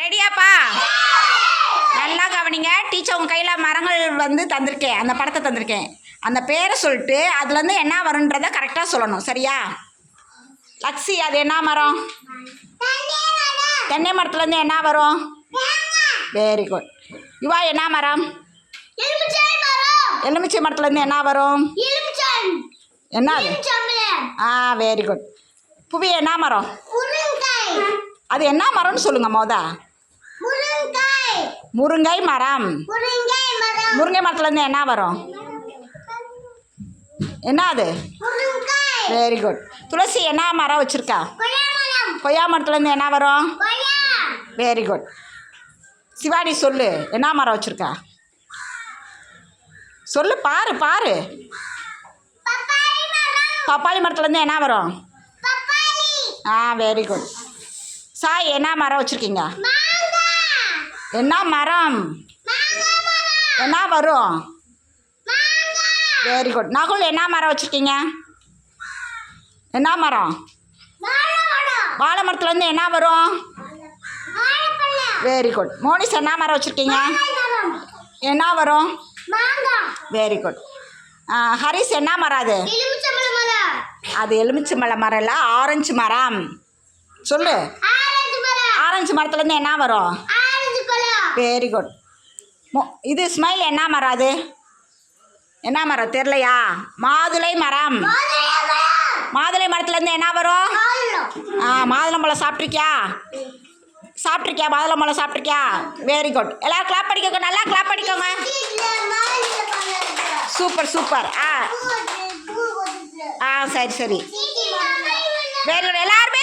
ரெடியாப்பா நல்லா கவனிங்க. டீச்சர் உங்கள் கையில் மரங்கள் வந்து தந்திருக்கேன். அந்த படத்தை தந்திருக்கேன். அந்த பேரை சொல்லிட்டு அதுலேருந்து என்ன வரும்ன்றதை கரெக்டாக சொல்லணும். சரியா? லக்ஸி அது என்ன மரம்? தென்னை மரத்துலேருந்து என்ன வரும்? வெரி குட் யுவா என்ன மரம்? எலுமிச்சை மரத்துலேருந்து என்ன வரும்? என்ன ஆ வெரி குட் புவி என்ன மரம்? அது என்ன மரம்னு சொல்லுங்க மோதா. முருங்கை மரம். முருங்கை மரத்துலேருந்து என்ன வரும்? என்ன அது வெரி குட் துளசி என்ன மரம் வச்சுருக்கா? கொய்யா மரத்துலேருந்து என்ன வரும்? வெரி குட் சிவானி சொல்லு என்ன மரம் வச்சுருக்கா? சொல்லு பாரு பாரு. பப்பாளி மரத்துலேருந்து என்ன வரும்? ஆ வெரி குட் சாய் என்ன மரம் வச்சுருக்கீங்க? என்ன மரம்? என்ன வரும்? வெரி குட் நகுல் என்ன மரம் வச்சுருக்கீங்க? என்ன மரம்? வாழை மரத்துலேருந்து என்ன வரும்? வெரி குட் மோனிஸ் என்ன மரம் வச்சுருக்கீங்க? என்ன வரும்? வெரி குட் ஹரிஸ் என்ன மரம் அது? அது எலுமிச்சை மலை மரம் இல்லை ஆரஞ்சு மரம். சொல்லு. ஆரஞ்சு மரத்துலேருந்து என்ன வரும்? வெரி குட் மோ இது ஸ்மைல் என்ன மரம் அது? என்ன மரம்? தெரிலையா? மாதுளை மரம். மாதுளை மரத்துலேருந்து என்ன வரும்? ஆ மாதுளம்பழம் சாப்பிட்ருக்கியா சாப்பிட்ருக்கியா மாதுளம்பழம் சாப்பிட்ருக்கியா வெரி குட் எல்லோரும் கிளாப் படிக்கோங்க நல்லா கிளாப் படிக்கோங்க சூப்பர் சூப்பர் ஆ. ஆ சரி சரி. வெரி குட் எல்லோரும்